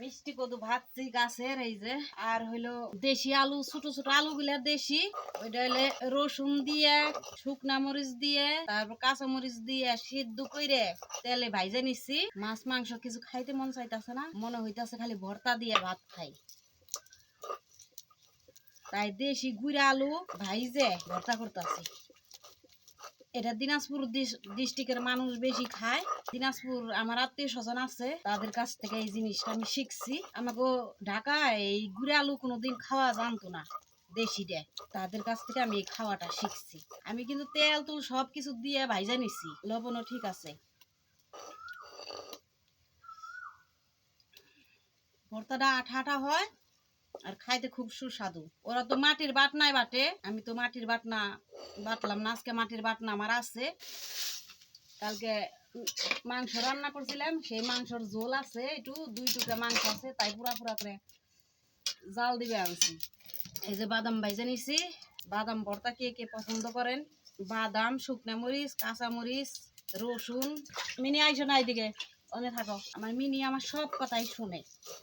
মিষ্টি কদু গাছের এই যে। আর হইল দেশি আলু, ছোট ছোট আলু গুলা দেশি। ওইটা হইলে রসুন দিয়ে, শুকনা মরিচ দিয়ে, তারপর কাঁচা মরিচ দিয়ে সিদ্ধ কইরে তেলে ভাইজে নিচ্ছি মাছ, মাংস কিছু খাইতে মন চাইতেছে না, মনে হইতেছে খালি ভর্তা দিয়ে ভাত খাই। তাই দেশি গুড়া আলু ভাইজে ভর্তা করতেছি। এটা দিনাজপুর ডিস্ট্রিক্টের মানুষ বেশি খায়। দিনাজপুর আমার আত্মীয় স্বজন আছে, তাদের কাছ থেকে এই জিনিসটা আমি শিখছি। আমাকে ঢাকায় এই গুড়ে আলু কোনোদিন খাওয়া জানতো না, দেশি দে তাদের কাছ থেকে আমি এই খাওয়াটা শিখছি। আমি কিন্তু তেল তুল সব কিছু দিয়ে ভাইজা নিছি, লবণও ঠিক আছে। ভর্তাটা আঠা আঠা হয় আর খাইতে খুব সুস্বাদু। ওরা তো মাটির বাটনায় বাটে। আমি তো মাটির বাটনা বাটলাম না, আজকে মাটির বাটনা আমার আছে। কালকে মাংস রান্না করছিলাম, সেই মাংসর ঝোল আছে, একটু দুই টুকরা মাংস আছে, তাই পুরা পুরা করে জাল দিবে আনছি। এই যে বাদাম ভাইজে নিছি, বাদাম ভর্তা কে কে পছন্দ করেন? বাদাম, শুকনা মরিচ, কাঁচা মরিচ, রসুন। মিনি আইসো না এদিকে। অনে থাকো, আমার মিনি আমার সব কথাই শুনে।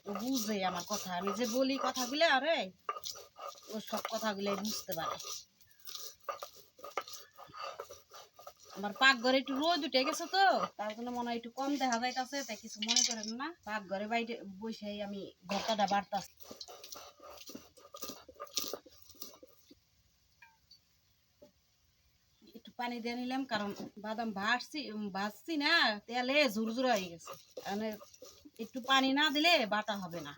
ও বুঝে আমার কথা, আমি যে বলি কথাগুলো, আরে, ও সব কথাগুলো বুঝতে পারে। আমার পাকঘরে একটু রোদ উঠে গেছে তো, তার জন্য মনে হয় একটু কম দেখা যাইতেছে, তাই কিছু মনে করেন না। পাকঘরে বাইরে বসে আমি ঘরটা বাড়তাছি একটু পানি দিয়ে নিলাম কারণ বাদাম ভাজছি উম, ভাজছি না তেলে ঝুরঝুর হয়ে গেছে। মানে একটু পানি না দিলে বাটা হবে না।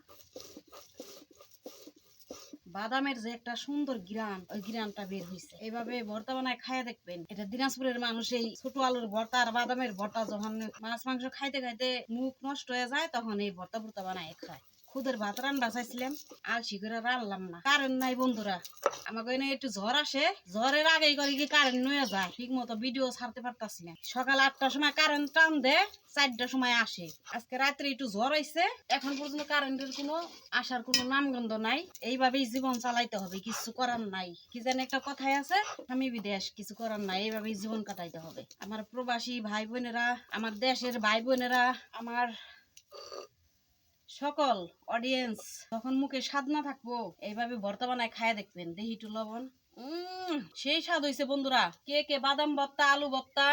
বাদামের যে একটা সুন্দর গ্রান ওই গ্রানটা বের হয়েছে এইভাবে ভর্তা বানায় খাইয়ে দেখবেন এটা দিনাজপুরের মানুষ এই ছোট আলুর ভর্তা আর বাদামের ভর্তা যখন মাছ মাংস খাইতে খাইতে মুখ নষ্ট হয়ে যায় তখন এই ভর্তা ভর্তা বানায় খায়। খুদের ভাত রান্না চাইছিলাম, আলসি করে রান্নলাম না। কারেন্ট নাই বন্ধুরা। আমাকে এনে একটু ঝড় আসে ঝড়ের আগেই করে কি কারেন্ট নয়ে যায়। ঠিক মতো ভিডিও ছাড়তে পারতাছি না। সকাল আটটার সময় কারেন্ট টান দে, চারটার সময় আসে। আজকে রাত্রে একটু ঝড় হয়েছে এখন পর্যন্ত কারেন্টের কোনো আসার কোনো নামগন্ধ নাই। এইভাবেই জীবন চালাইতে হবে, কিছু করার নাই। কি জানি একটা কথাই আছে, আমি বিদেশ, কিছু করার নাই। এইভাবেই জীবন কাটাইতে হবে। আমার প্রবাসী ভাই বোনেরা আমার দেশের ভাই বোনেরা আমার সকল অডিয়েন্স যখন মুখে স্বাদ না থাকব, এইভাবে ভর্তা বানায় খায় দেখবেন। দেখি একটু লবণ। সেই স্বাদ হয়েছে বন্ধুরা। কে কে বাদাম ভর্তা, আলু ভর্তা,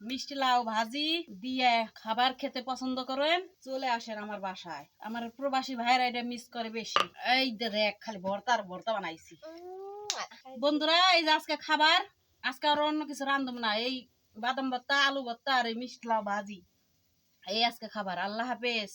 মিষ্টি লাউ ভাজি দিয়ে খাবার খেতে পছন্দ করেন, চলে আসেন আমার বাসায়। আমার প্রবাসী ভাইরা এটা মিস করে বেশি। এই দেখ, খালি ভর্তা আর ভর্তা বানাইছি। বন্ধুরা, এই যে আজকে খাবার, আজকে আর অন্য কিছু রান্ধব না। এই বাদাম ভর্তা, আলু ভর্তা আর এই মিষ্টি লাউ ভাজি। এই আজকে খাবার। আল্লাহ হাফেজ।